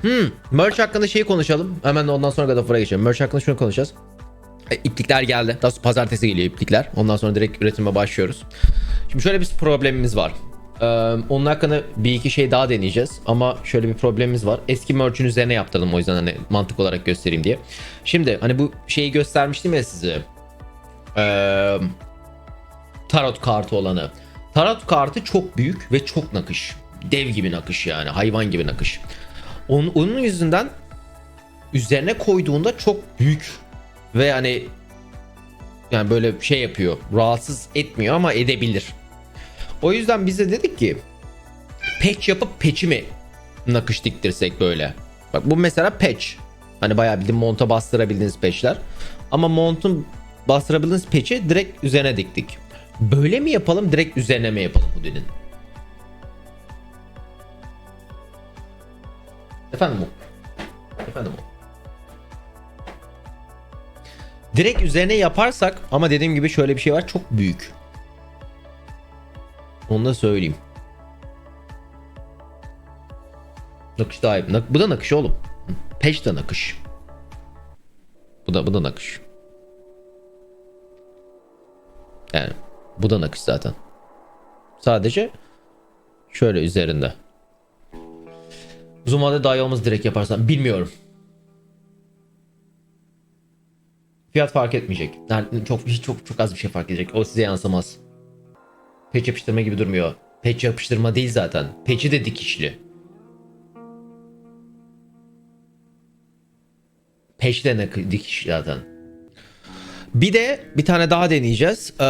Hmm, merch hakkında şeyi konuşalım. Hemen ondan sonra God of War'a geçelim. Merch hakkında şunu konuşacağız. E, iplikler geldi. Daha sonra pazartesi geliyor iplikler. Ondan sonra direkt üretime başlıyoruz. Şimdi şöyle bir problemimiz var. Ee, onun hakkında bir iki şey daha deneyeceğiz. Ama şöyle bir problemimiz var. Eski merch'ün üzerine yaptırdım o yüzden hani mantık olarak göstereyim diye. Şimdi hani bu şeyi göstermiştim ya size. Ee, tarot kartı olanı. Tarot kartı çok büyük ve çok nakış. Dev gibi nakış yani. Hayvan gibi nakış. Onun, onun yüzünden üzerine koyduğunda çok büyük ve hani yani böyle şey yapıyor. Rahatsız etmiyor ama edebilir. O yüzden biz de dedik ki patch yapıp patch'i mi nakış diktirsek böyle. Bak bu mesela patch. Hani bayağı bildiğin monta bastırabildiğiniz patch'ler. Ama montun bastırabildiğiniz patch'i direkt üzerine diktik. Böyle mi yapalım direkt üzerine mi yapalım bu Efendim bu. Efendim bu. Direkt üzerine yaparsak ama dediğim gibi şöyle bir şey var çok büyük. Onu da söyleyeyim. Nakış daha iyi. Bu da nakış oğlum. Peş de nakış. Bu da bu da nakış. Yani bu da nakış zaten. Sadece şöyle üzerinde. Vadede daha iyi olmaz direkt yaparsan. Bilmiyorum. Fiyat fark etmeyecek. Yani çok çok çok az bir şey fark edecek. O size yansımaz. Peç yapıştırma gibi durmuyor. Peç yapıştırma değil zaten. Peçi de dikişli. Peç de nak- dikiş zaten. Bir de bir tane daha deneyeceğiz. Ee,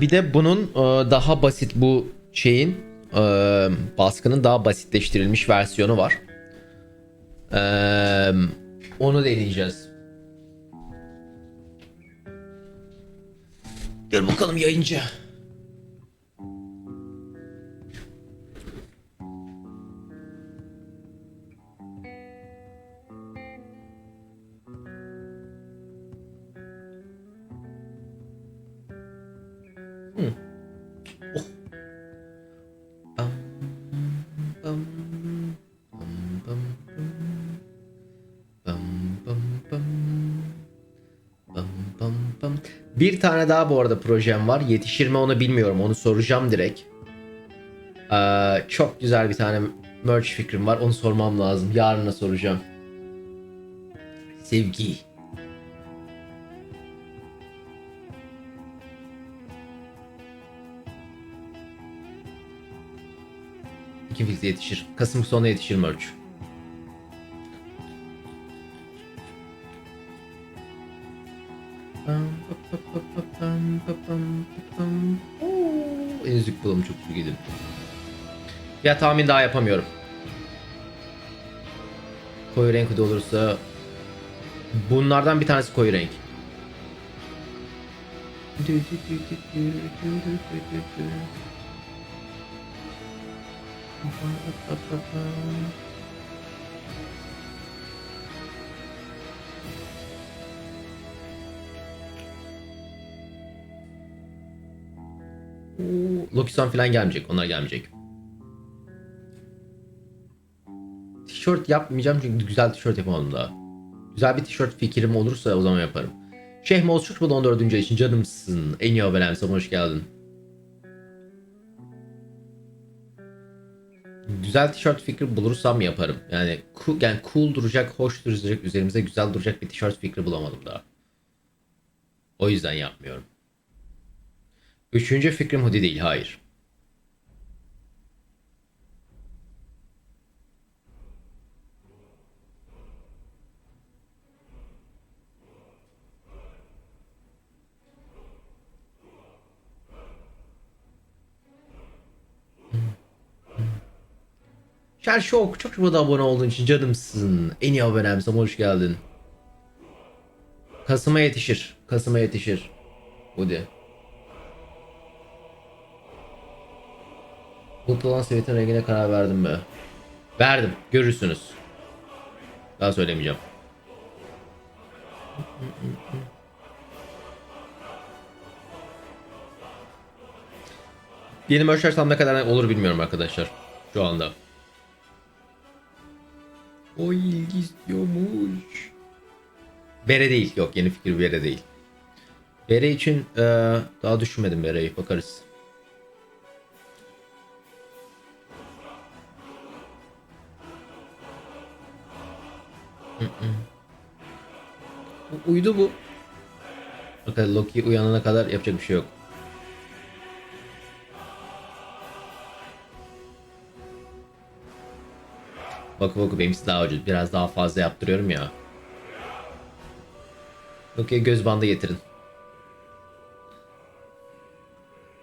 bir de bunun e, daha basit bu şeyin e, baskının daha basitleştirilmiş versiyonu var. Onu deneyeceğiz. Gel bakalım yayıncı. Bir tane daha bu arada projem var. Yetişir mi onu bilmiyorum. Onu soracağım direkt. Ee, çok güzel bir tane merch fikrim var. Onu sormam lazım. Yarına soracağım. Sevgi. İki yetişir. Kasım sonuna yetişir merch. En yüzük bulalım çok iyi gidin. Ya tahmin daha yapamıyorum. Koyu renk de olursa bunlardan bir tanesi koyu renk. Lokisyon falan gelmeyecek. Onlar gelmeyecek. Tişört yapmayacağım çünkü güzel tişört yapamadım daha. Güzel bir tişört fikrim olursa o zaman yaparım. Şeyh Mozçuk bu 14. ay için canımsın. En iyi haber Emsam hoş geldin. Güzel tişört fikri bulursam yaparım. Yani cool, yani cool duracak, hoş duracak, üzerimize güzel duracak bir tişört fikri bulamadım daha. O yüzden yapmıyorum. Üçüncü fikrim hoodie değil, hayır. Şer şok çok çok abone olduğun için canımsın. En iyi abonemsin hoş geldin. Kasım'a yetişir. Kasım'a yetişir. Hoodie. Mutlu olan Svet'in rengine karar verdim mi? Verdim. Görürsünüz. Daha söylemeyeceğim. Yeni merchler tam ne kadar olur bilmiyorum arkadaşlar. Şu anda. O ilgi istiyormuş. Bere değil. Yok yeni fikir Bere değil. Bere için e, daha düşünmedim Bere'yi. Bakarız. Uyudu bu. Bakalım Loki uyanana kadar yapacak bir şey yok. Bakı bakı benimkisi daha ucuz. Biraz daha fazla yaptırıyorum ya. Loki'ye göz bandı getirin.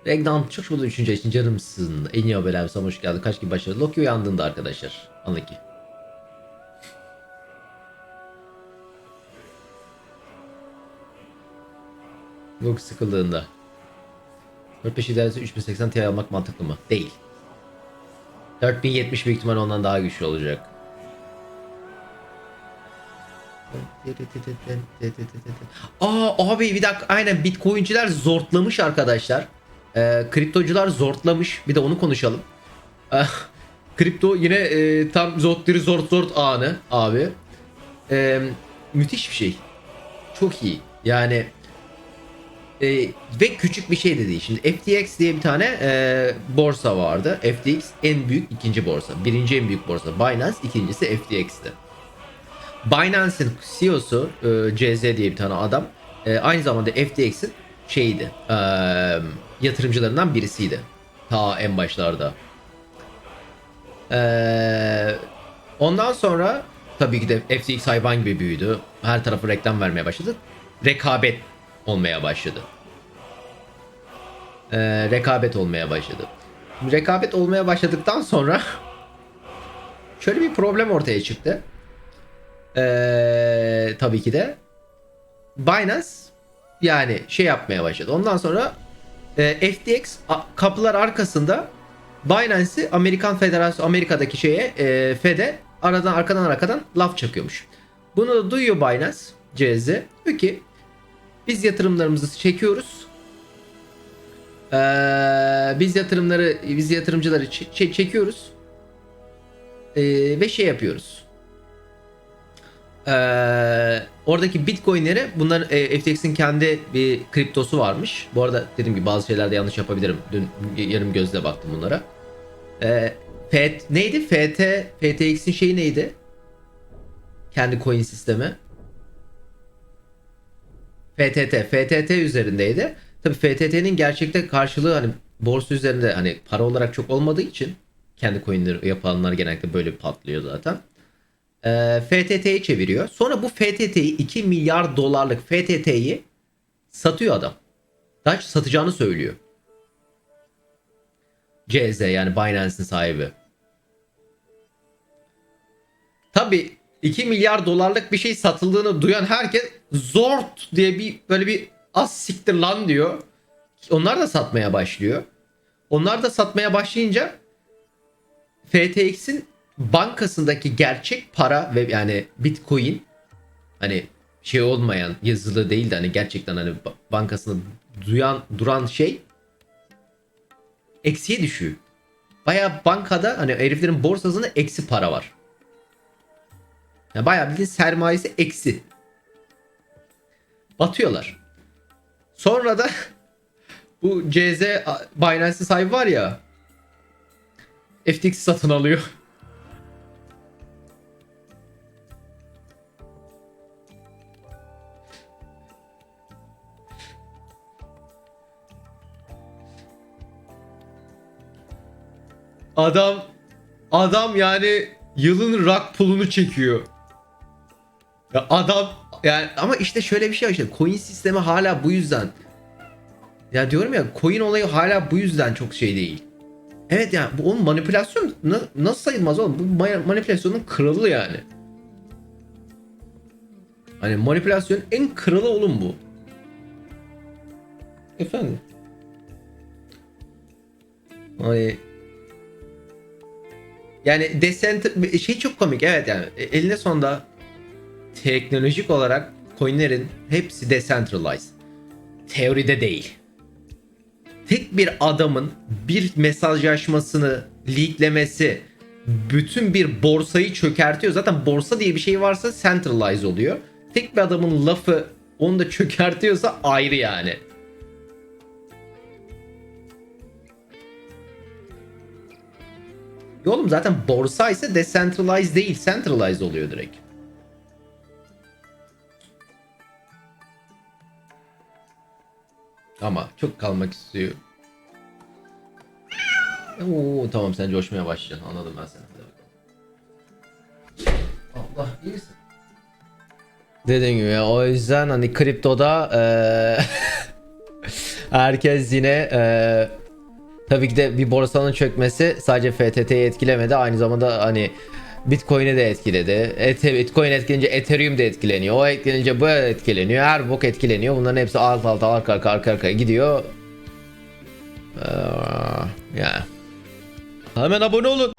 Regdan çok şurada üçüncü için canımsın. En iyi haberler hoş geldin. Kaç gibi başladı? Loki uyandığında arkadaşlar. Anla Loki sıkıldığında. 45 ilerisi 3080 Ti almak mantıklı mı? Değil. 4070 büyük ihtimal ondan daha güçlü olacak. Aa abi bir dakika aynen bitcoinciler zortlamış arkadaşlar. Ee, kriptocular zortlamış. Bir de onu konuşalım. Ee, kripto yine e, tam zortları zort zort anı abi. Ee, müthiş bir şey. Çok iyi. Yani e, ve küçük bir şey de değil. Şimdi FTX diye bir tane e, borsa vardı. FTX en büyük ikinci borsa. Birinci en büyük borsa Binance, ikincisi FTX'ti. Binance'in CEO'su e, CZ diye bir tane adam. e, aynı zamanda FTX'in şeyiydi. e, yatırımcılarından birisiydi. Ta en başlarda. E, ondan sonra tabii ki de FTX hayvan gibi büyüdü. Her tarafı reklam vermeye başladı. Rekabet olmaya başladı. E, rekabet olmaya başladı. Rekabet olmaya başladıktan sonra şöyle bir problem ortaya çıktı. Ee, tabii ki de Binance yani şey yapmaya başladı. Ondan sonra e, FTX kapılar arkasında Binance'i Amerikan Federasyonu Amerika'daki şeye e, Fed'e aradan arkadan arkadan laf çakıyormuş. Bunu da duyuyor Binance CZ. Diyor ki biz yatırımlarımızı çekiyoruz. Ee, biz yatırımları biz yatırımcıları ç- çekiyoruz. Ee, ve şey yapıyoruz. Ee, oradaki bitcoinleri bunlar e, FTX'in kendi bir kriptosu varmış. Bu arada dediğim gibi bazı şeylerde yanlış yapabilirim. Dün yarım gözle baktım bunlara. Ee, F, neydi? FT FTX'in şeyi neydi? Kendi coin sistemi. FTT. FTT üzerindeydi. Tabii FTT'nin gerçekte karşılığı hani borsa üzerinde hani para olarak çok olmadığı için kendi coinleri yapanlar genellikle böyle patlıyor zaten e, FTT'yi çeviriyor. Sonra bu FTT'yi 2 milyar dolarlık FTT'yi satıyor adam. Daha satacağını söylüyor. CZ yani Binance'in sahibi. Tabi 2 milyar dolarlık bir şey satıldığını duyan herkes zort diye bir böyle bir az siktir lan diyor. Onlar da satmaya başlıyor. Onlar da satmaya başlayınca FTX'in bankasındaki gerçek para ve yani Bitcoin hani şey olmayan yazılı değil de hani gerçekten hani ba- bankasını duyan duran şey eksiye düşüyor. Baya bankada hani heriflerin borsasında eksi para var. Yani bayağı bildiğin sermayesi eksi. Batıyorlar. Sonra da bu CZ Binance'in sahibi var ya FTX satın alıyor. Adam adam yani yılın rock pulunu çekiyor. Ya adam yani ama işte şöyle bir şey var işte coin sistemi hala bu yüzden ya diyorum ya coin olayı hala bu yüzden çok şey değil. Evet yani bu onun manipülasyon na- nasıl sayılmaz oğlum? Bu ma- manipülasyonun kralı yani. Hani manipülasyonun en kralı oğlum bu. Efendim? Hani yani decent şey çok komik evet yani E, eline sonunda teknolojik olarak coinlerin hepsi decentralized. Teoride değil. Tek bir adamın bir mesajlaşmasını leaklemesi bütün bir borsayı çökertiyor. Zaten borsa diye bir şey varsa centralize oluyor. Tek bir adamın lafı onu da çökertiyorsa ayrı yani. Ya Oğlum zaten borsa ise decentralized değil, centralized oluyor direkt. Ama çok kalmak istiyor. Oo tamam sen coşmaya başlayacaksın. Anladım ben seni. Allah iyi misin? Dediğim gibi o yüzden hani kriptoda eee, herkes yine eee, tabii ki de bir borsanın çökmesi sadece FTT'yi etkilemedi. Aynı zamanda hani Bitcoin'i de etkiledi. Ete, Bitcoin etkilenince Ethereum de etkileniyor. O etkilenince bu etkileniyor. Her bok etkileniyor. Bunların hepsi alt alta arka arka arka arkaya gidiyor. Eee, yani. Hemen abone olun.